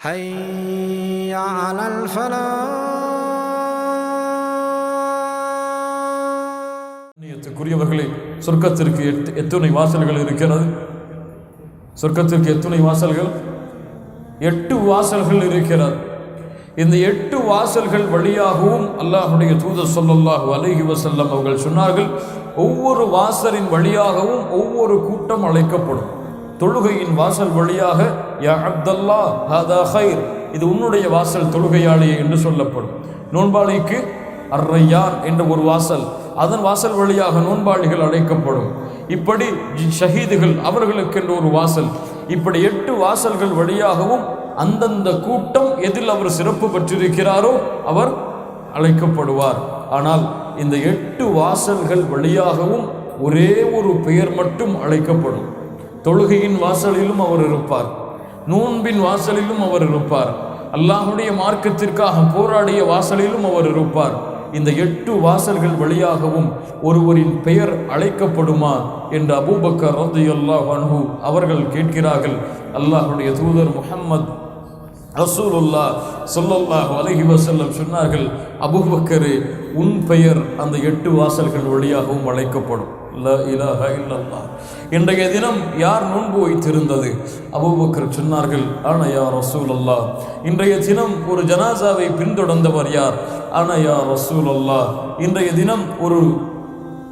حي على الفلاح கண்ணியத்துக்குரியவர்களே சொர்க்கத்திற்கு எட்டு எத்துணை வாசல்கள் இருக்கிறது சொர்க்கத்திற்கு எத்துணை வாசல்கள் எட்டு வாசல்கள் இருக்கிறது இந்த எட்டு வாசல்கள் வழியாகவும் அல்லாஹுடைய தூதர் ஸல்லல்லாஹு அலைஹி வஸல்லம் அவர்கள் சொன்னார்கள் ஒவ்வொரு வாசலின் வழியாகவும் ஒவ்வொரு கூட்டம் அழைக்கப்படும் தொழுகையின் வாசல் வழியாக யா அப்தல்லா ஹதா ஹைர் இது உன்னுடைய வாசல் தொழுகையாளியே என்று சொல்லப்படும். நோன்பாளிக்கு அர்ரையான் என்ற ஒரு வாசல். அதன் வாசல் வழியாக நோன்பாளிகள் அழைக்கப்படும். இப்படி ஷஹீதுகள் அவர்களுக்கென்று ஒரு வாசல். இப்படி எட்டு வாசல்கள் வழியாகவும் அந்தந்த கூட்டம் எதில் அவர் சிறப்பு பெற்றிருக்கிறாரோ அவர் அழைக்கப்படுவார். ஆனால் இந்த எட்டு வாசல்கள் வழியாகவும் ஒரே ஒரு பெயர் மட்டும் அழைக்கப்படும். தொழுகையின் வாசலிலும் அவர் இருப்பார். நோன்பின் வாசலிலும் அவர் இருப்பார். அல்லாஹுடைய மார்க்கத்திற்காக போராடிய வாசலிலும் அவர் இருப்பார். இந்த எட்டு வாசல்கள் வழியாகவும் ஒருவரின் பெயர் அழைக்கப்படுமா என்று அபூபக்கர் ரலியல்லாஹு அன்ஹு அவர்கள் கேட்கிறார்கள். அல்லாஹுடைய தூதர் முகம்மது ரசூலுல்லா சொல்லல்லாஹ் அலஹி வசல்லம் சொன்னார்கள் அபூபக்கரே உன் பெயர் அந்த எட்டு வாசல்கள் வழியாகவும் அழைக்கப்படும். இன்றைய தினம் யார் நோன்பு வைத்திருந்தது? அபூபக்கர் சொன்னார்கள் ஆனா யா ரசூலல்லா இன்றைய தினம் ஒரு ஜனாசாவை பின்தொடர்ந்தவர் யார்? ஆனா யா ரசூலல்லா இன்றைய தினம் ஒரு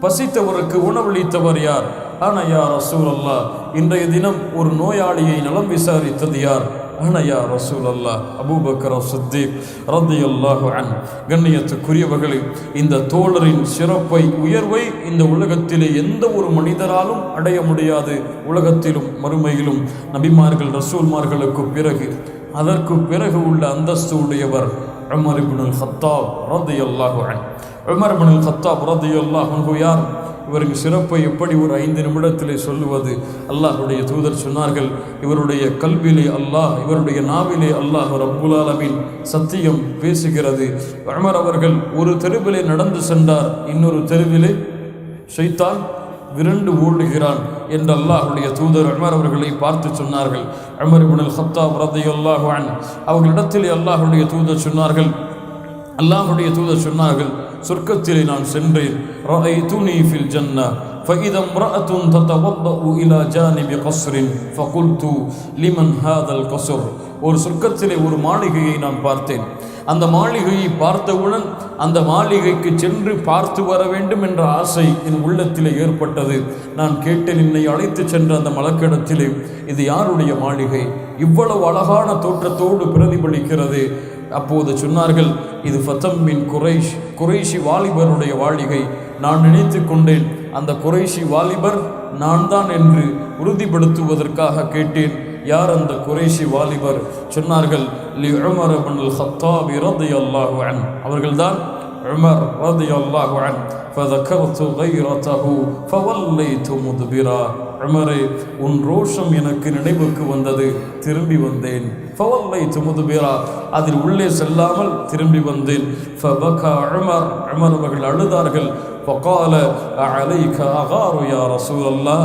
பசித்தவருக்கு உணவளித்தவர் யார்? ஆனா யா ரசூல் அல்லா இன்றைய தினம் ஒரு நோயாளியை நலம் விசாரித்தது யார்? ஆனா யா ரசூல் அல்லா அபூபக்கர் சித்திக் ரத்தி அல்லாஹு அன் கண்ணியத்துக்குரியவர்களே இந்த தோழரின் சிறப்பை உயர்வை இந்த உலகத்திலே எந்த ஒரு மனிதராலும் அடைய முடியாது. உலகத்திலும் மறுமையிலும் நபிமார்கள் ரசூல்மார்களுக்கு பிறகு அதற்கு பிறகு உள்ள அந்தஸ்து உடையவர் உமர் இபுனுல் ஹத்தாப் ரதியல்லாஹு அன் உமர் இபுனுல் ஹத்தாப் ரதியல்லாஹு அன்ஹு யார்? இவருக்கு சிறப்பை எப்படி ஒரு ஐந்து நிமிடத்திலே சொல்லுவது அல்லாஹுடைய தூதர் சொன்னார்கள். இவருடைய கல்விலே அல்லாஹ் இவருடைய நாவிலே அல்லாஹ் ரப்புல் ஆலமீன் சத்தியம் பேசுகிறது. அமர் அவர்கள் ஒரு தெருவிலே நடந்து சென்றார். இன்னொரு தெருவிலே செய்தால் விரண்டு ஓடுகிறான் என்று அல்லாஹுடைய தூதர் அமர் அவர்களை பார்த்து சொன்னார்கள். அமர் இபுனல் ஹத்தா ரலியல்லாஹு அவர்களிடத்திலே அல்லாஹுடைய தூதர் சொன்னார்கள் அல்லாஹ்வுடைய தூதர் சொன்னார்கள் சொர்க்கத்திலே நான் சென்றேன் ரஅய்துனி ஃபில் ஜன்னா فإذا امرأة تتوضأ إلى جانب قصر فقلت لمن هذا القصر ஒரு சொர்க்கத்திலே ஒரு மாளிகையை நான் பார்த்தேன் அந்த மாளிகையை பார்த்தவுடன் அந்த மாளிகைக்கு சென்று பார்த்து வர வேண்டும் என்ற ஆசை என் உள்ளத்திலே ஏற்பட்டது நான் கேட்டேன் என்னை அழைத்து சென்ற அந்த மலக்கிடத்திலே இது யாருடைய மாளிகை இவ்வளவு அழகான தோற்றத்தோடு பிரதிபலிக்கிறது அப்போது சொன்னார்கள் இது ஃபத்தம்மின் குறைஷ் குறைஷி வாலிபருடைய வாழிகை. நான் நினைத்து கொண்டேன் அந்த குறைஷி வாலிபர் நான் தான் என்று உறுதிப்படுத்துவதற்காக கேட்டேன். யார் அந்த குறைஷி வாலிபர்? சொன்னார்கள் அவர்கள்தான் உமர் இப்னுல் ஹத்தாப் ரலியல்லாஹு அன்ஹு அவர்கள்தான் உமர் ரலியல்லாஹு அன்ஹு فذكرت غيرته فوليت مدبرا உமரே உன் ரோஷம் எனக்கு நினைவுக்கு வந்தது திரும்பி வந்தேன் فوليت مدبرا அதில் உள்ளே செல்லாமல் திரும்பி வந்தேன் فبكى عمر உமர் அவர்கள் அழுதார்கள் فقال عليك أغار يا رسول الله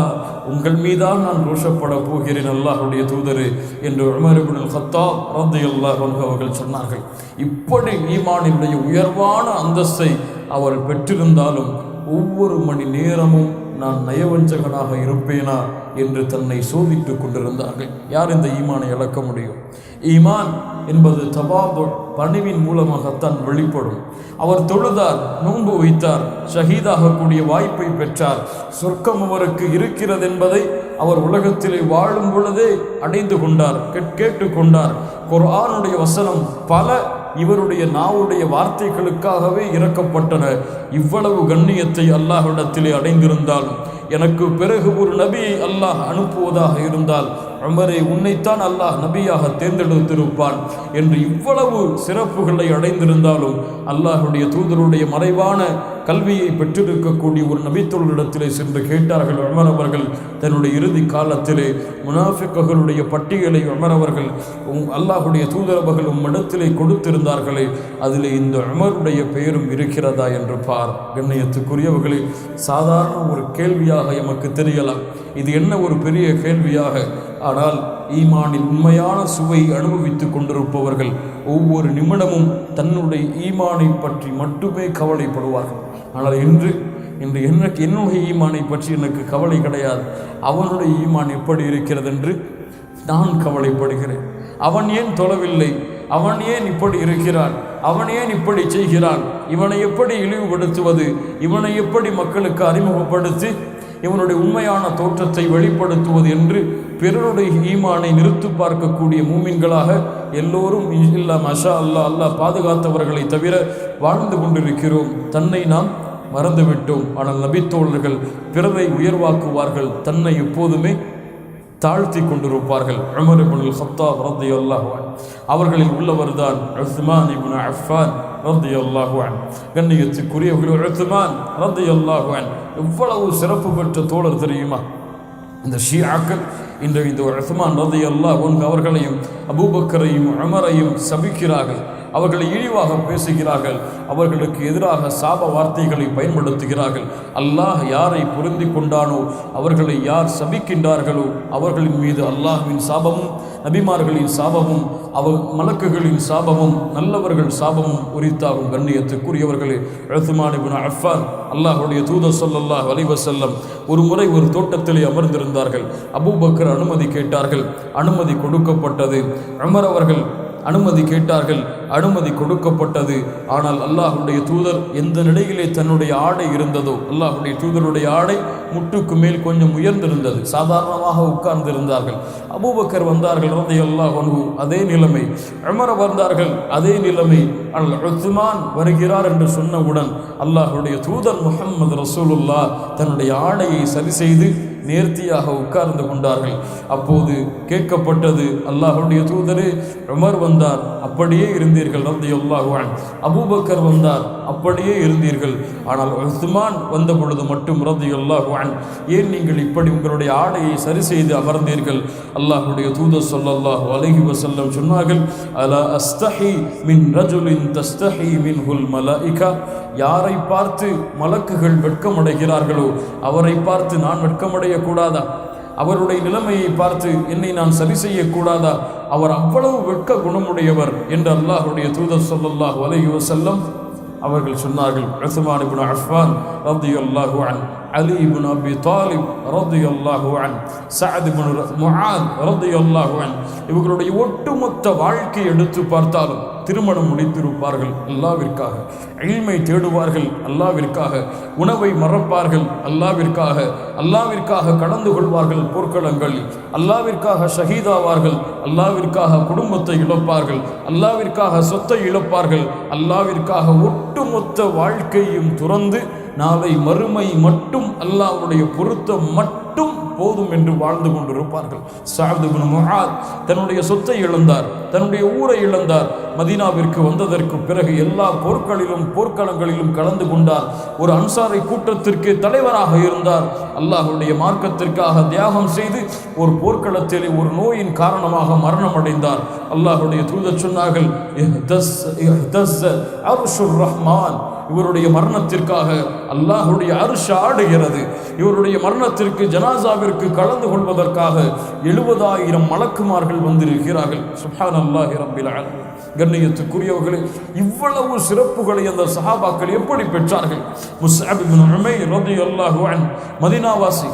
உங்கள் மீதான் நான் ரோஷப்பட போகிறேன் அல்லாஹ்வுடைய தூதரே என்று உமர் இப்னுல் கத்தாப் ரலியல்லாஹு அன்ஹு அவர்கள் சொன்னார்கள் இப்படி ஈமானினுடைய உயர்வான அந்தஸ்தை அவர் பெற்றிருந்தாலும் ஒவ்வொரு மணி நேரமும் நான் நயவஞ்சகனாக இருப்பேனா என்று தன்னை சோதித்துக் கொண்டிருந்தார்கள். யார் இந்த ஈமானை இழக்க முடியும்? ஈமான் என்பது தபாபு பணிவின் மூலமாகத்தான் வெளிப்படும். அவர் தொழுதார் நோன்பு வைத்தார் ஷஹீதாகக்கூடிய வாய்ப்பை பெற்றார். சொர்க்கம் அவருக்கு இருக்கிறது என்பதை அவர் உலகத்திலே வாழும் பொழுதே அடைந்து கொண்டார் கேட்- கேட்டுக்கொண்டார் குர்ஆனுடைய வசனம் பல இவருடைய நாவுடைய வார்த்தைகளுக்காகவே இறக்கப்பட்டன. இவ்வளவு கண்ணியத்தை அல்லாஹ்விடத்திலே அடைந்திருந்தால் எனக்கு பிறகு ஒரு நபியை அல்லாஹ் அனுப்புவதாக இருந்தால் உமரை உன்னைத்தான் அல்லாஹ் நபியாக தேர்ந்தெடுத்திருப்பான் என்று இவ்வளவு சிறப்புகளை அடைந்திருந்தாலும் அல்லாஹுடைய தூதருடைய மறைவான கல்வியை பெற்றிருக்கக்கூடிய ஒரு நபித்தொழிலிடத்திலே சென்று கேட்டார்கள் உமர் அவர்கள். தன்னுடைய இறுதி காலத்திலே முனாஃபிக்குகளுடைய பட்டியலை உமர் அவர்கள் உம் அல்லாஹுடைய தூதரவர்கள் உம்மிடத்திலே கொடுத்திருந்தார்களே அதிலே இந்த உமருடைய பெயரும் இருக்கிறதா என்று பார். கண்ணியத்துக்குரியவர்களே சாதாரண ஒரு கேள்வியாக எமக்கு தெரியலாம். இது என்ன ஒரு பெரிய கேள்வியாக? ஆனால் ஈமானில் உண்மையான சுவை அனுபவித்துக் கொண்டிருப்பவர்கள் ஒவ்வொரு நிமிடமும் தன்னுடைய ஈமானை பற்றி மட்டுமே கவலைப்படுவார்கள். ஆனால் இன்று இன்று எனக்கு என்னுடைய ஈமானை பற்றி எனக்கு கவலை கிடையாது. அவனுடைய ஈமான் எப்படி இருக்கிறது என்று நான் கவலைப்படுகிறேன். அவன் ஏன் தொலைவில்லை அவன் ஏன் இப்படி இருக்கிறான்? அவன் ஏன் இப்படி செய்கிறான்? இவனை எப்படி இழிவுபடுத்துவது? இவனை எப்படி மக்களுக்கு அறிமுகப்படுத்தி இவனுடைய உண்மையான தோற்றத்தை வெளிப்படுத்துவது என்று பிறருடைய ஈமானை நிறுத்து பார்க்கக்கூடிய மூமின்களாக எல்லோரும் இல்லா மஷா அல்லா அல்லாஹ் பாதுகாத்தவர்களை தவிர வாழ்ந்து கொண்டிருக்கிறோம். தன்னை நாம் மறந்துவிட்டோம். ஆனால் நபித்தோழர்கள் பிறரை உயர்வாக்குவார்கள். தன்னை எப்போதுமே தாழ்த்தி கொண்டிருப்பார்கள். அமர் இபுல் சத்தா ரலியல்லாஹு அவர்களில் உள்ளவர்தான் உஸ்மான் இபுன் அஃபான். ரலியல்லாஹு அன்ஹு கண்ணியத்துக்குரியவர்கள் உஸ்மான் ரலியல்லாஹு அன்ஹு எவ்வளவு சிறப்பு பெற்ற தோழர் தெரியுமா? இந்த ஷியாக்கள் இன்று இந்த உஸ்மான் ரலியல்லாஹு அன்ஹு அவர்களையும் அபூபக்கரையும் அமரையும் சபிக்கிறார்கள். அவர்களை இழிவாக பேசுகிறார்கள். அவர்களுக்கு எதிராக சாப வார்த்தைகளை பயன்படுத்துகிறார்கள். அல்லாஹ் யாரை பொருந்தி கொண்டானோ அவர்களை யார் சபிக்கின்றார்களோ அவர்களின் மீது அல்லாஹ்வின் சாபமும் நபிமார்களின் சாபமும் அவ மலக்குகளின் சாபமும் நல்லவர்கள் சாபமும் உரித்தாகும் கண்ணியத்துக்குரியவர்களே. எழுத்துமான் இப்னு அஃபான் அல்லாஹுடைய தூத ஸல்லல்லாஹு அலைஹி ஒரு முறை ஒரு தோட்டத்திலே அமர்ந்திருந்தார்கள். அபூபக்கர் அனுமதி கேட்டார்கள். அனுமதி கொடுக்கப்பட்டது. அமர் அவர்கள் அனுமதி கேட்டார்கள். அனுமதி கொடுக்கப்பட்டது. ஆனால் அல்லாஹுடைய தூதர் எந்த நிலையிலே தன்னுடைய ஆடை இருந்ததோ அல்லாஹுடைய தூதருடைய ஆடை முட்டுக்கு மேல் கொஞ்சம் உயர்ந்திருந்தது. சாதாரணமாக உட்கார்ந்திருந்தார்கள். அபூபக்கர் வந்தார்கள் ரந்தை அல்லாஹ் அதே நிலைமை. அமர வந்தார்கள் அதே நிலைமை. ஆனால் உஸ்மான் வருகிறார் என்று சொன்னவுடன் அல்லாஹுடைய தூதர் முகம்மது ரசூலுல்லா தன்னுடைய ஆடையை சரி செய்து நேர்த்தியாக உட்கார்ந்து கொண்டார்கள். அப்போது கேட்கப்பட்டது அல்லாஹுடைய தூதரே உமர் வந்தார் அப்படியே இருந்து இருந்தீர்கள் ரந்தி அல்லாஹுவான் அபூபக்கர் வந்தார் அப்படியே இருந்தீர்கள். ஆனால் உஸ்மான் வந்த பொழுது மட்டும் ரந்தி அல்லாஹுவான் ஏன் நீங்கள் இப்படி உங்களுடைய ஆடையை சரி செய்து அமர்ந்தீர்கள்? அல்லாஹுடைய தூத சொல்லல்லாஹு அலஹி வசல்லம் சொன்னார்கள் அல அஸ்தஹி மின் ரஜுலின் தஸ்தஹி மின் ஹுல் மலாயிகா? யாரை பார்த்து மலக்குகள் வெட்கமடைகிறார்களோ அவரை பார்த்து நான் வெட்கமடையக்கூடாதா? அவருடைய நிலைமையை பார்த்து என்னை நான் சரி செய்யக்கூடாதா? அவர் அவ்வளவு வெட்க குணமுடையவர் என்று அல்லாஹுடைய தூதர் சொல்லல்லாஹ் அலைஹி செல்லம் அவர்கள் சொன்னார்கள். உஸ்மான் இப்னு அஃபான் ரலியல்லாஹு அன் அலி இப்னு அபி தாலிப் ரலியல்லாஹு அன் சஅத் இப்னு முஆத் ரலியல்லாஹு அன். இவர்களுடைய ஒட்டுமொத்த வாழ்க்கை எடுத்து பார்த்தாலும் திருமணம் முடித்திருப்பார்கள் அல்லாவிற்காக. எளிமை தேடுவார்கள் அல்லாவிற்காக. உணவை மறப்பார்கள் அல்லாவிற்காக. அல்லாவிற்காக கடந்து கொள்வார்கள் போர்க்களங்களில். அல்லாவிற்காக ஷஹீதாவார்கள் அல்லாவிற்காக குடும்பத்தை இழப்பார்கள். அல்லாவிற்காக சொத்தை இழப்பார்கள். அல்லாவிற்காக ஒட்டுமொத்த வாழ்க்கையும் துறந்து நாளை மறுமை மட்டும் அல்லாவுடைய பொருத்தம் மட்டும் போதும் என்று வாழ்ந்து கொண்டிருப்பார்கள். சாது முஹாத் தன்னுடைய சொத்தை இழந்தார் தன்னுடைய ஊரை இழந்தார். மதீனாவிற்கு வந்ததற்கு பிறகு எல்லா போர்க்களிலும் போர்க்களங்களிலும் கலந்து கொண்டார். ஒரு அன்சாரை கூட்டத்திற்கு தலைவராக இருந்தார். அல்லாஹுடைய மார்க்கத்திற்காக தியாகம் செய்து ஒரு போர்க்களத்தில் ஒரு நோயின் காரணமாக மரணம் அடைந்தார் அல்லாஹுடைய தூதர் சொன்னார்கள் ரஹ்மான். இவருடைய மரணத்திற்காக அல்லாஹுடைய அரிச ஆடுகிறது. இவருடைய மரணத்திற்கு ஜனாசாவிற்கு கலந்து கொள்வதற்காக எழுபதாயிரம் மலக்குமார்கள் வந்திருக்கிறார்கள். சுஹான் அல்லாஹி ரப்பில் கண்ணியத்துக்குரியவர்களே இவ்வளவு சிறப்புகளை அந்த சஹாபாக்கள் எப்படி பெற்றார்கள்? முஸ்அப் இப்னு உமைர் மதீனாவாசி.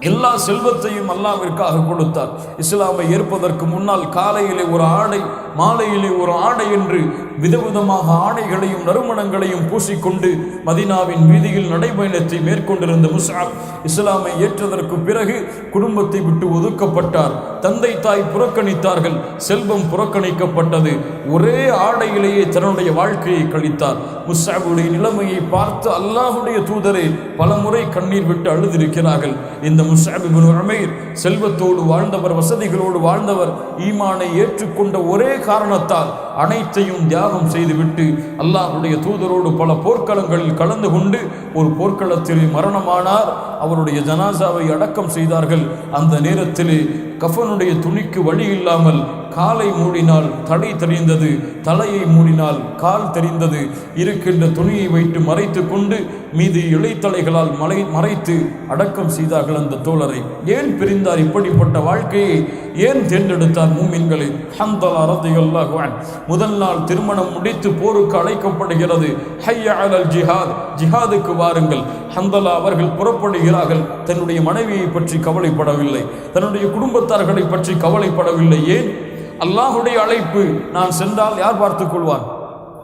எல்லா செல்வத்தையும் அல்லாவிற்காக கொடுத்தார். இஸ்லாமை ஏற்பதற்கு முன்னால் காலையிலே ஒரு ஆடை மாலையிலே ஒரு ஆடை என்று விதவிதமாக ஆடைகளையும் நறுமணங்களையும் பூசிக்கொண்டு மதீனாவின் வீதியில் நடைபயணத்தை மேற்கொண்டிருந்த முசாப் இஸ்லாமை ஏற்றதற்கு பிறகு குடும்பத்தை விட்டு ஒதுக்கப்பட்டார். தந்தை தாய் புறக்கணித்தார்கள். செல்வம் புறக்கணிக்கப்பட்டது. ஒரே ஆடையிலேயே தன்னுடைய வாழ்க்கையை கழித்தார். முசாபுடைய நிலைமையை பார்த்து அல்லாஹுடைய தூதரே பலமுறை கண்ணீர் விட்டு அழுதிருக்கிறார்கள். இந்த முஸ்அப் இப்னு செல்வத்தோடு வாழ்ந்தவர் வசதிகளோடு வாழ்ந்தவர் ஈமானை ஏற்றுக்கொண்ட ஒரே காரணத்தால் அனைத்தையும் தியாகம் செய்துவிட்டு அல்லாஹுடைய தூதரோடு பல போர்க்களங்களில் கலந்து கொண்டு ஒரு போர்க்களத்தில் மரணமானார். அவருடைய ஜனாசாவை அடக்கம் செய்தார்கள். அந்த நேரத்தில் கஃபனுடைய துணிக்கு வழி இல்லாமல் காலை மூடினால் தலை தெரிந்தது தலையை மூடினால் கால் தெரிந்தது. இருக்கின்ற துணியை வைத்து மறைத்து கொண்டு மீது இலைத்தலைகளால் மலை மறைத்து அடக்கம் செய்தார்கள் அந்த தோழரை. ஏன் பிரிந்தார் இப்படிப்பட்ட வாழ்க்கையை? ஏன் தேர்ந்தெடுத்தார் மூமின்களை? ஹந்தலா ரதியல்லாஹு முதல் நாள் திருமணம் முடித்து போருக்கு அழைக்கப்படுகிறது. ஹைய அலல் ஜிஹாத். ஜிஹாதுக்கு வாருங்கள். ஹந்தலா அவர்கள் புறப்படுகிறார்கள். தன்னுடைய மனைவியை பற்றி கவலைப்படவில்லை. தன்னுடைய குடும்பத்தார்களை பற்றி கவலைப்படவில்லை. ஏன்? அல்லாஹுடைய அழைப்பு நான் சென்றால் யார் பார்த்துக் கொள்வான்?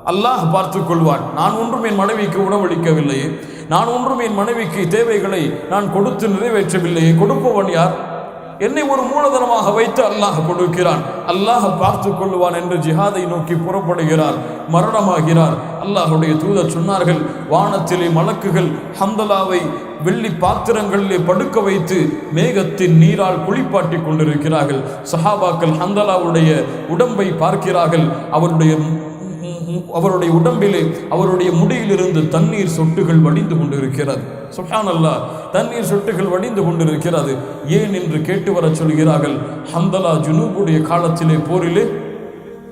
அல்லாஹ் பார்த்துக் கொள்வான். நான் ஒன்றும் என் மனைவிக்கு உணவளிக்கவில்லையே. நான் ஒன்றும் என் மனைவிக்கு தேவைகளை நான் கொடுத்து நிறைவேற்றவில்லையே. கொடுப்பவன் யார்? என்னை ஒரு மூலதனமாக வைத்து அல்லாஹ் கொடுக்கிறான். அல்லாஹ் பார்த்து கொள்வான் என்று ஜிஹாதை நோக்கி புறப்படுகிறார் மரணமாகிறார். அல்லாஹுடைய தூதர் சொன்னார்கள் வானத்திலே மலக்குகள் ஹந்தலாவை வெள்ளி பாத்திரங்களிலே படுக்க வைத்து மேகத்தின் நீரால் குளிப்பாட்டி கொண்டிருக்கிறார்கள். சஹாபாக்கள் ஹந்தலாவுடைய உடம்பை பார்க்கிறார்கள் அவருடைய அவருடைய உடம்பிலே அவருடைய முடியிலிருந்து தண்ணீர் சொட்டுகள் வடிந்து கொண்டிருக்கிறது. சுஹானல்லா தண்ணீர் சொட்டுகள் வடிந்து கொண்டிருக்கிறது. ஏன் என்று கேட்டு வர சொல்கிறார்கள் ஹந்தலா ஜுனூபுடைய காலத்திலே போரிலே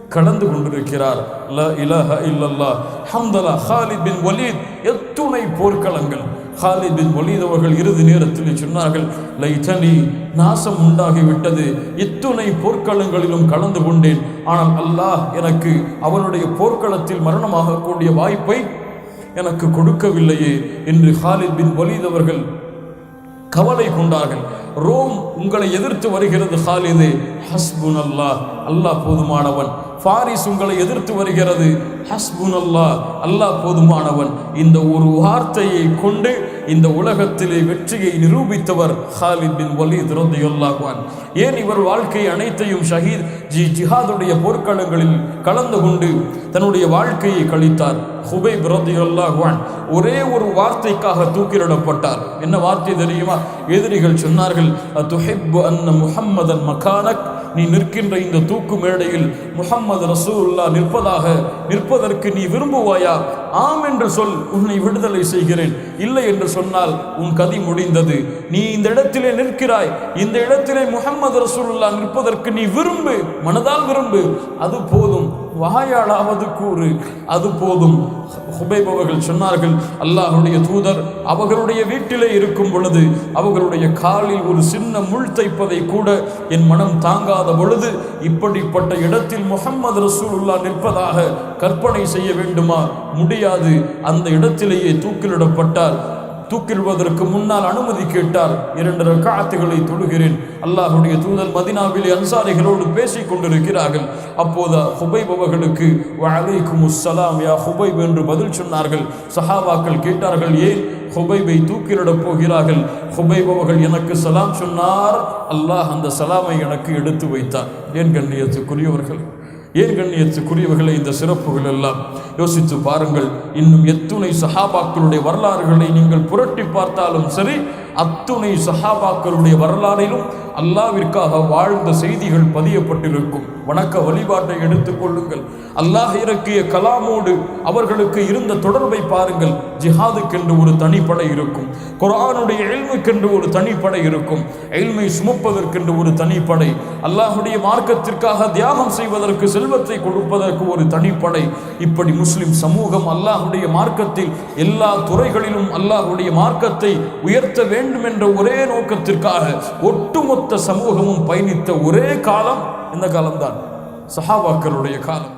கடந்து கொண்டிருக்கிறார். ல இலஹ இல்லல்லா ஹம்தலா ஹாலிபின் வலீத் எத்துணை போர்க்களங்கள். ஹாலித் பின் ஒலீத் அவர்கள் இறுதி நேரத்தில் சொன்னார்கள் லைட்டனி நாசம் உண்டாகிவிட்டது. இத்துணை போர்க்களங்களிலும் கலந்து கொண்டேன். ஆனால் அல்லாஹ் எனக்கு அவனுடைய போர்க்களத்தில் மரணமாகக்கூடிய வாய்ப்பை எனக்கு கொடுக்கவில்லையே என்று ஹாலித் பின் ஒலீத் அவர்கள் கவலை கொண்டார்கள். ரோம் உங்களை எதிர்த்து வருகிறது ஹாலிது ஹஸ்புன் அல்லாஹ் அல்லாஹ் போதுமானவன். ஃபாரிஸ் உங்களை எதிர்த்து வருகிறது ஹஸ்புன் அல்லாஹ் அல்லாஹ் போதுமானவன். இந்த ஒரு வார்த்தையை கொண்டு இந்த உலகத்திலே வெற்றியை நிரூபித்தவர் ஹாலித் பின் வலீத் ரதியுல்லாஹ்வான் ஏன் இவர் வாழ்க்கை அனைத்தையும் ஷஹீத் ஜி ஜிஹாதுடைய போர்க்களங்களில் கலந்து கொண்டு தன்னுடைய வாழ்க்கையை கழித்தார்? ஹுபை ரதியுல்லாஹ்வான் ஒரே ஒரு வார்த்தைக்காக தூக்கிலிடப்பட்டார். என்ன வார்த்தை தெரியுமா? எதிரிகள் சொன்னார்கள் அதுஹிப்பு அன்ன முஹம்மதன் மகானக் நீ நிற்கின்ற இந்த தூக்கு மேடையில் முகம்மது ரசூல்லா நிற்பதாக நிற்பதற்கு நீ விரும்புவாயா? ஆம் என்று சொல் உன்னை விடுதலை செய்கிறேன். இல்லை என்று சொன்னால் உன் கதி முடிந்தது. நீ இந்த இடத்திலே நிற்கிறாய். இந்த இடத்திலே முஹம்மது ரசூல்லா நிற்பதற்கு நீ விரும்பு மனதால் விரும்பு. அது போதும். வாயாளாவது கூறு அது போதும். ஹுபைப் அவர்கள் சொன்னார்கள் அல்லாஹனுடைய தூதர் அவர்களுடைய வீட்டிலே இருக்கும் பொழுது அவர்களுடைய காலில் ஒரு சின்ன முள் தைப்பதை கூட என் மனம் தாங்காத பொழுது இப்படிப்பட்ட இடத்தில் முஹம்மது ரசூலுல்லா நிற்பதாக கற்பனை செய்ய வேண்டுமா? முடியாது. அந்த இடத்திலேயே தூக்கிலிடப்பட்டார். தூக்கிடுவதற்கு முன்னால் அனுமதி கேட்டார். இரண்டு ரக்காத்துகளை தொழுகிறேன் அல்லாஹுடைய தூதர் மதினாவிலே அன்சாரிகளோடு பேசிக் கொண்டிருக்கிறார்கள். அப்போது ஹுபைப் அவர்களுக்கு வலைக்கும் உஸ்ஸலாம் யா ஹுபைப் என்று பதில் சொன்னார்கள். சஹாபாக்கள் கேட்டார்கள் ஏன் ஹுபைபை தூக்கிலிடப் போகிறார்கள்? ஹுபைப் அவர்கள் எனக்கு சலாம் சொன்னார். அல்லாஹ் அந்த சலாமை எனக்கு எடுத்து வைத்தார். ஏன் கண்ணியத்துக்குரியவர்கள் ஏன் கண்ணியத்துக்குரியவர்களை இந்த சிறப்புகள் எல்லாம். யோசித்து பாருங்கள். இன்னும் எத்துணை சஹாபாக்களுடைய வரலாறுகளை நீங்கள் புரட்டி பார்த்தாலும் சரி அத்துணை சஹாபாக்களுடைய வரலாறிலும் அல்லாவிற்காக வாழ்ந்த செய்திகள் பதியப்பட்டிருக்கும். வணக்க வழிபாட்டை எடுத்துக்கொள்ளுங்கள் அல்லாஹ் இறக்கிய கலாமோடு அவர்களுக்கு இருந்த தொடர்பை பாருங்கள். ஜிஹாதுக்கென்று ஒரு தனிப்படை இருக்கும். குரானுடைய எல்முக்கென்று ஒரு தனிப்படை இருக்கும். எழுமை சுமப்பதற்கென்று ஒரு தனிப்படை. அல்லாஹுடைய மார்க்கத்திற்காக தியாகம் செய்வதற்கு செல்வத்தை கொடுப்பதற்கு ஒரு தனிப்படை. இப்படி முஸ்லிம் சமூகம் அல்லாஹுடைய மார்க்கத்தில் எல்லா துறைகளிலும் அல்லாஹுடைய மார்க்கத்தை உயர்த்த வேண்டும் என்ற ஒரே நோக்கத்திற்காக ஒட்டுமொத்த சமூகமும் பயணித்த ஒரே காலம் இந்த காலம்தான். சஹாபாக்களுடைய காலம்.